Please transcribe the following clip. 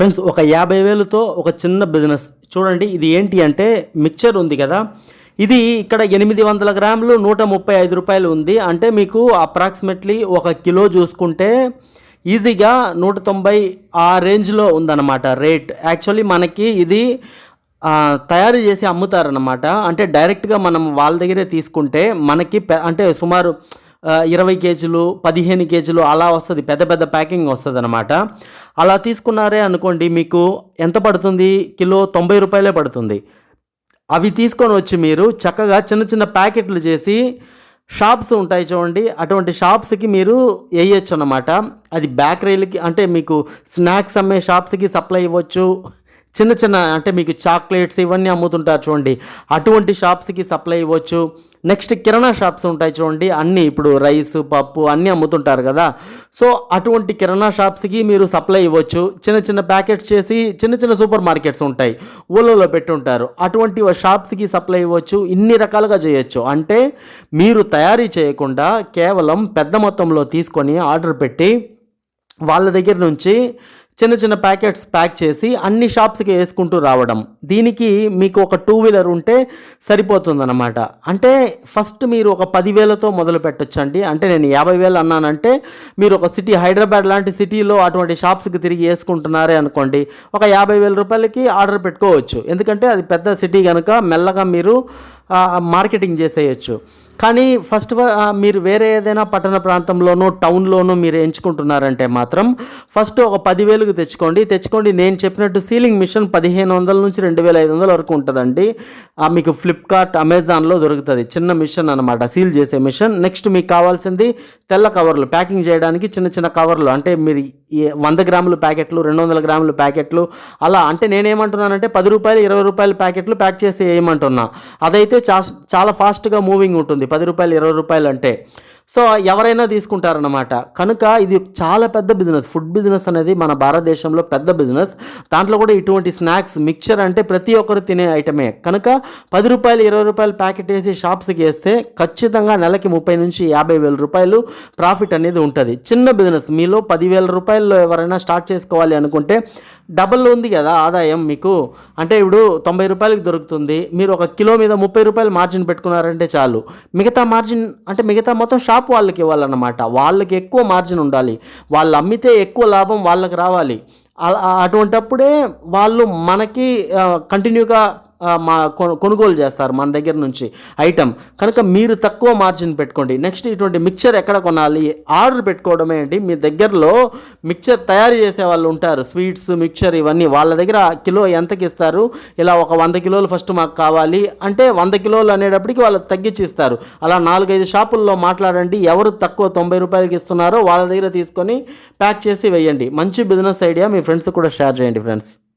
Friends ఒక యాభై వేలతో ఒక చిన్న బిజినెస్. చూడండి ఇది ఏంటి అంటే మిక్చర్ ఉంది కదా. ఇది ఇక్కడ ఎనిమిది వందల గ్రాములు నూట ముప్పై ఐదు రూపాయలు ఉంది. అంటే మీకు అప్రాక్సిమేట్లీ ఒక కిలో చూసుకుంటే ఈజీగా నూట తొంభై ఆ రేంజ్లో ఉందన్నమాట రేట్. యాక్చువల్లీ మనకి ఇది తయారు చేసి అమ్ముతారనమాట అంటే డైరెక్ట్గా మనం వాళ్ళ దగ్గరే తీసుకుంటే మనకి అంటే సుమారు ఇరవై కేజీలు పదిహేను కేజీలు అలా వస్తుంది. పెద్ద పెద్ద ప్యాకింగ్ వస్తుంది అనమాట అలా తీసుకున్నారే అనుకోండి మీకు ఎంత పడుతుంది? కిలో తొంభై రూపాయలే పడుతుంది. అవి తీసుకొని వచ్చి మీరు చక్కగా చిన్న చిన్న ప్యాకెట్లు చేసి షాప్స్ ఉంటాయి చూడండి అటువంటి షాప్స్కి మీరు వేయచ్చు అన్నమాట. అది బేకరీలకి అంటే మీకు స్నాక్స్ అమ్మే షాప్స్కి సప్లై ఇవ్వచ్చు. చిన్న చిన్న అంటే మీకు చాక్లెట్స్ ఇవన్నీ అమ్ముతుంటారు చూడండి. అటువంటి షాప్స్కి సప్లై ఇవ్వచ్చు. నెక్స్ట్ కిరాణా షాప్స్ ఉంటాయి చూడండి. అన్నీ ఇప్పుడు రైస్ పప్పు అన్నీ అమ్ముతుంటారు కదా. సో అటువంటి కిరాణా షాప్స్కి మీరు సప్లై ఇవ్వచ్చు. చిన్న చిన్న ప్యాకెట్స్ చేసి చిన్న చిన్న సూపర్ మార్కెట్స్ ఉంటాయి. ఊళ్ళలో పెట్టుంటారు. అటువంటి షాప్స్కి సప్లై ఇవ్వచ్చు. ఇన్ని రకాలుగా చేయొచ్చు. అంటే మీరు తయారీ చేయకుండా కేవలం పెద్ద మొత్తంలో తీసుకొని ఆర్డర్ పెట్టి వాళ్ళ దగ్గర నుంచి చిన్న చిన్న ప్యాకెట్స్ ప్యాక్ చేసి అన్ని షాప్స్కి వేసుకుంటూ రావడం. దీనికి మీకు ఒక టూ వీలర్ ఉంటే సరిపోతుందన్నమాట. అంటే ఫస్ట్ మీరు ఒక పదివేలతో మొదలు పెట్టొచ్చండి. అంటే నేను యాభై వేలు అన్నానంటే మీరు ఒక సిటీ హైదరాబాద్ లాంటి సిటీలో అటువంటి షాప్స్కి తిరిగి వేసుకుంటున్నారే అనుకోండి. ఒక యాభై వేల రూపాయలకి ఆర్డర్ పెట్టుకోవచ్చు. ఎందుకంటే అది పెద్ద సిటీ కనుక మెల్లగా మీరు మార్కెటింగ్ చేసేయచ్చు. కానీ ఫస్ట్ మీరు వేరే ఏదైనా పట్టణ ప్రాంతంలోనూ టౌన్లోనూ మీరు ఎంచుకుంటున్నారంటే మాత్రం ఫస్ట్ ఒక పదివేలకు తెచ్చుకోండి. తెచ్చుకోండి నేను చెప్పినట్టు సీలింగ్ మిషన్ పదిహేను వందల నుంచి రెండు వేల ఐదు వందల వరకు ఉంటుందండి. మీకు ఫ్లిప్కార్ట్ అమెజాన్లో దొరుకుతుంది. చిన్న మిషన్ అనమాట సీల్ చేసే మిషన్ నెక్స్ట్ మీకు కావాల్సింది తెల్ల కవర్లు ప్యాకింగ్ చేయడానికి చిన్న చిన్న కవర్లు అంటే మీరు వంద గ్రాముల ప్యాకెట్లు రెండు వందల గ్రాముల ప్యాకెట్లు అలా అంటే నేనేమంటున్నానంటే పది రూపాయలు ఇరవై రూపాయల ప్యాకెట్లు ప్యాక్ చేసి వేయమంటున్నా. అదైతే చా చాలా ఫాస్ట్గా మూవింగ్ ఉంటుంది. పది రూపాయలు ఇరవై రూపాయలు అంటే. సో ఎవరైనా తీసుకుంటారనమాట కనుక ఇది చాలా పెద్ద బిజినెస్. ఫుడ్ బిజినెస్ అనేది మన భారతదేశంలో పెద్ద బిజినెస్. దాంట్లో కూడా ఇటువంటి స్నాక్స్ మిక్చర్ అంటే ప్రతి ఒక్కరు తినే ఐటమే. కనుక పది రూపాయలు ఇరవై రూపాయలు ప్యాకెట్ వేసి షాప్స్కి వేస్తే ఖచ్చితంగా నెలకి ముప్పై నుంచి యాభై వేల రూపాయలు ప్రాఫిట్ అనేది ఉంటుంది. చిన్న బిజినెస్. మీలో పదివేల రూపాయల్లో ఎవరైనా స్టార్ట్ చేసుకోవాలి అనుకుంటే డబల్ ఉంది కదా ఆదాయం మీకు. అంటే ఇప్పుడు తొంభై రూపాయలకి దొరుకుతుంది. మీరు ఒక కిలో మీద ముప్పై రూపాయలు మార్జిన్ పెట్టుకున్నారంటే చాలు. మిగతా మార్జిన్ అంటే మిగతా మొత్తం షాప్ వాళ్ళకి ఇవ్వాలన్నమాట. వాళ్ళకి ఎక్కువ మార్జిన్ ఉండాలి. వాళ్ళు అమ్మితే ఎక్కువ లాభం వాళ్ళకి రావాలి. అటువంటప్పుడే వాళ్ళు మనకి కంటిన్యూగా మా కొను- కొనుగోలు చేస్తారు మన దగ్గర నుంచి ఐటమ్ కనుక మీరు తక్కువ మార్జిన్ పెట్టుకోండి. నెక్స్ట్ ఇటువంటి మిక్చర్ ఎక్కడ కొనాలి? ఆర్డర్ పెట్టుకోవడమే అండి. మీ దగ్గరలో మిక్చర్ తయారు చేసే వాళ్ళు ఉంటారు. స్వీట్స్ మిక్చర్ ఇవన్నీ వాళ్ళ దగ్గర కిలో ఎంతకి ఇస్తారు? ఇలా ఒక వంద కిలోలు ఫస్ట్ మాకు కావాలి అంటే వంద కిలోలు అనేటప్పటికి వాళ్ళు తగ్గించి ఇస్తారు. అలా నాలుగైదు షాపుల్లో మాట్లాడండి. ఎవరు తక్కువ తొంభై రూపాయలకి ఇస్తున్నారో వాళ్ళ దగ్గర తీసుకొని ప్యాక్ చేసి వేయండి. మంచి బిజినెస్ ఐడియా మీ ఫ్రెండ్స్ కూడా షేర్ చేయండి ఫ్రెండ్స్.